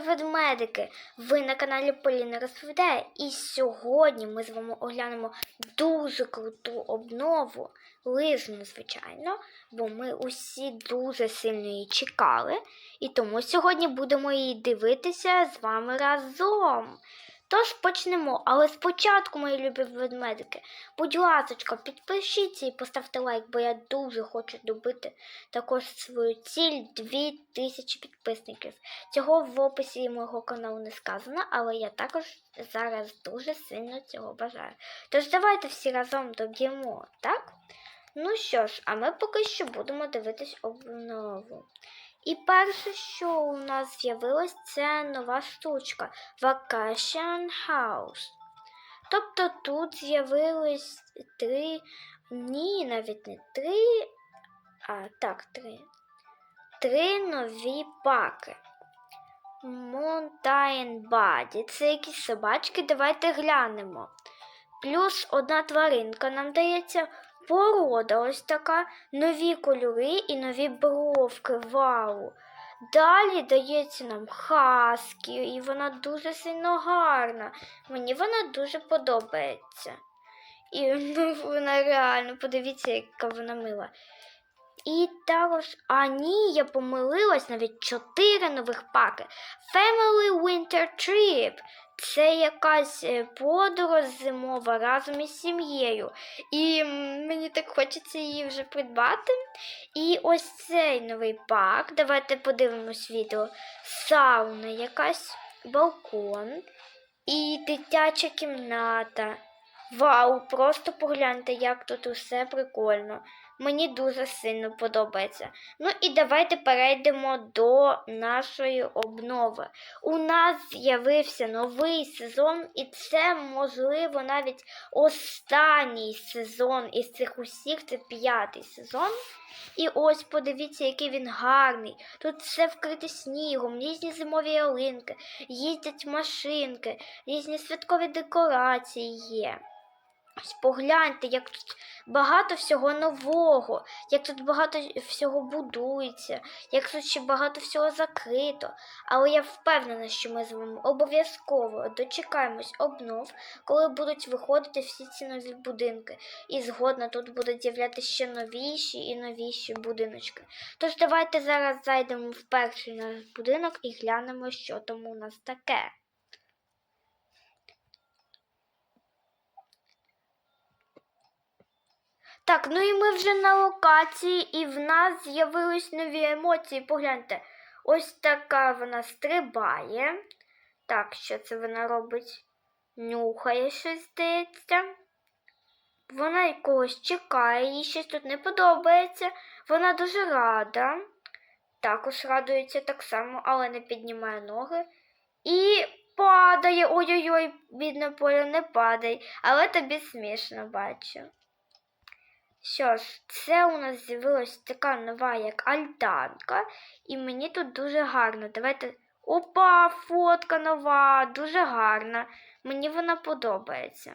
ведмедики! Ви на каналі Поліна розповідає. І сьогодні ми з вами оглянемо дуже круту обнову. Лижну, звичайно, бо ми усі дуже сильно її чекали. І тому сьогодні будемо її дивитися з вами разом. Тож почнемо, але спочатку, мої любі ведмедики, будь ласочка, підпишіться і поставте лайк, бо я дуже хочу добити також свою ціль 2000 підписників. Цього в описі мого каналу не сказано, але я також зараз дуже сильно цього бажаю. Тож давайте всі разом доб'ємо, так? Ну що ж, а ми поки що будемо дивитись обнову. І перше, що у нас з'явилось, це нова штучка Vacation House. Тобто тут з'явилось три, ні, навіть не три, а так, три. Три нові паки. Mountain Buddy. Це якісь собачки, давайте глянемо. Плюс одна тваринка нам дається. Порода ось така, нові кольори і нові бровки. Вау! Далі дається нам хаскі, і вона дуже сильно гарна. Мені вона дуже подобається. І ну, вона реально, подивіться, яка вона мила. І також, а ні, я помилилась навіть чотири нових паки. Family Winter Trip. Це якась е, подорож зимова разом із сім'єю. І мені так хочеться її вже придбати. І ось цей новий пак. Давайте подивимось відео. Сауна якась, балкон і дитяча кімната. Вау, просто погляньте, як тут усе прикольно. Мені дуже сильно подобається. Ну і давайте перейдемо до нашої обнови. У нас з'явився новий сезон, і це, можливо, навіть останній сезон із цих усіх, це п'ятий сезон. І ось подивіться, який він гарний. Тут все вкрите снігом, різні зимові ялинки, їздять машинки, різні святкові декорації є. Погляньте, як тут багато всього нового, як тут багато всього будується, як тут ще багато всього закрито. Але я впевнена, що ми з вами обов'язково дочекаємось обнов, коли будуть виходити всі ці нові будинки. І згодна тут будуть з'являтися ще новіші і новіші будиночки. Тож давайте зараз зайдемо в перший наш будинок і глянемо, що там у нас таке. Так, ну і ми вже на локації, і в нас з'явились нові емоції. Погляньте, ось така вона стрибає. Так, що це вона робить? Нюхає щось, здається. Вона якогось чекає, їй щось тут не подобається. Вона дуже рада. Також радується так само, але не піднімає ноги. І падає. Ой-ой-ой, бідна поля, не падай, але тобі смішно бачу. Що ж, це у нас з'явилась така нова, як альтанка, і мені тут дуже гарно. Давайте. Опа, фотка нова, дуже гарна. Мені вона подобається.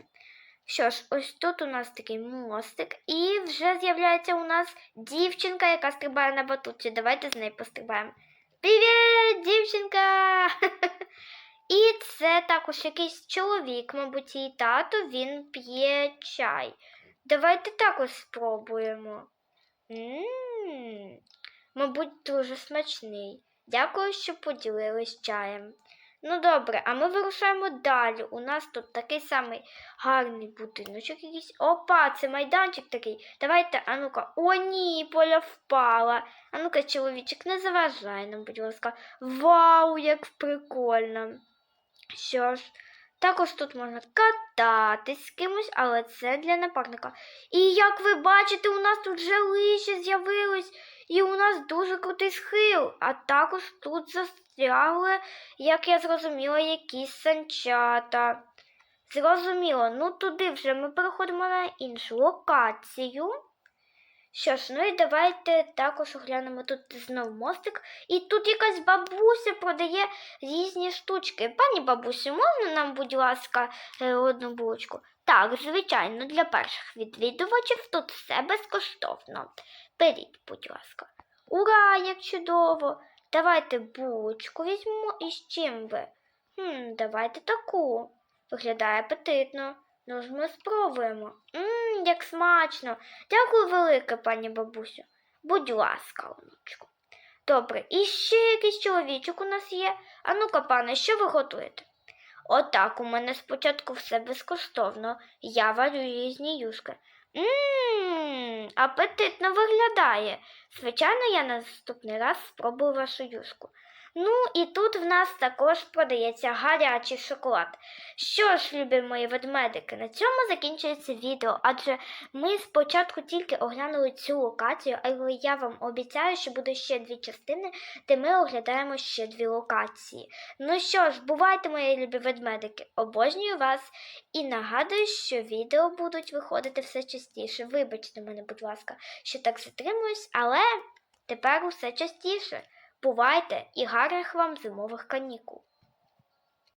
Що ж, ось тут у нас такий мостик, і вже з'являється у нас дівчинка, яка стрибає на батуті. Давайте з нею пострибаємо. Привіт, дівчинка! І це також якийсь чоловік, мабуть, її тато, він п'є чай. Давайте також спробуємо. Ммм, мабуть, дуже смачний. Дякую, що поділились чаєм. Ну добре, а ми вирушаємо далі. У нас тут такий самий гарний будиночок якийсь. Опа, це майданчик такий. Давайте, а ну-ка. О, ні, поля впала. А ну-ка, чоловічок, не заважай нам, будь ласка. Вау, як прикольно. Що ж, також тут можна кататись з кимось, але це для напарника. І як ви бачите, у нас тут вже лише з'явилось, і у нас дуже крутий схил. А також тут застрягли, як я зрозуміла, якісь санчата. Зрозуміло, ну туди вже ми переходимо на іншу локацію. Що ж, ну і давайте також оглянемо тут знов мостик. І тут якась бабуся продає різні штучки. Пані бабусю, можна нам, будь ласка, е, одну булочку? Так, звичайно, для перших відвідувачів тут все безкоштовно. Беріть, будь ласка. Ура, як чудово! Давайте булочку візьмемо і з чим ви? Хм, давайте таку. Виглядає апетитно. Ну ж ми спробуємо. Як смачно. Дякую велике, пані бабусю. Будь ласка, онучку. Добре, і ще якийсь чоловічок у нас є. А ну-ка, пане, що ви готуєте? Отак, у мене спочатку все безкоштовно. Я варю різні юшки. Ммм, апетитно виглядає. Звичайно, я на наступний раз спробую вашу юшку. Ну і тут в нас також продається гарячий шоколад. Що ж, любі мої ведмедики, на цьому закінчується відео, адже ми спочатку тільки оглянули цю локацію, але я вам обіцяю, що буде ще дві частини, де ми оглядаємо ще дві локації. Ну що ж, бувайте, мої любі ведмедики, обожнюю вас і нагадую, що відео будуть виходити все частіше. Вибачте мене, будь ласка, що так затримуюсь, але тепер усе частіше. Бувайте і гарних вам зимових канікул!